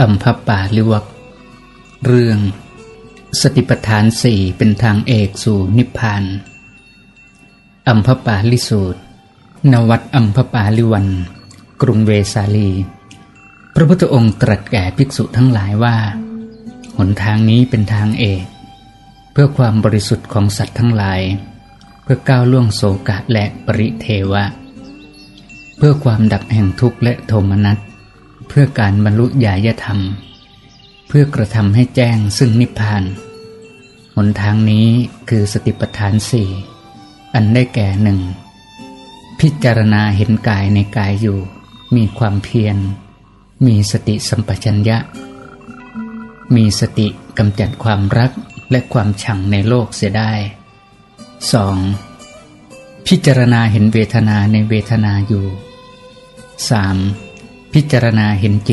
อัมพปาลิวักเรื่อง สติปัฏฐานสี่เป็นทางเอกสู่นิพพาน อัมพปาลิสูตร นวัดอัมพปาลิวัน กรุงเวสาลี พระพุทธองค์ตรัสแก่ภิกษุทั้งหลายว่า หนทางนี้เป็นทางเอก เพื่อความบริสุทธิ์ของสัตว์ทั้งหลาย เพื่อก้าวล่วงโศกะและปริเทวะ เพื่อความดับแห่งทุกข์และโทมนัสเเพื่อการบรรลุญาญธรรม เพื่อกระทำให้แจ้งซึ่งนิพพานหนทางนี้คือสติปัฏฐานสี่อันได้แก่หนึ่งพิจารณาเห็นกายในกายอยู่ มีความเพียร มีสติสัมปชัญญะ มีสติกำจัดความรักและความชังในโลกเสียได้ 2. พิจารณาเห็นเวทนาในเวทนาอยู่ 3. พิจารณาเห็นจิต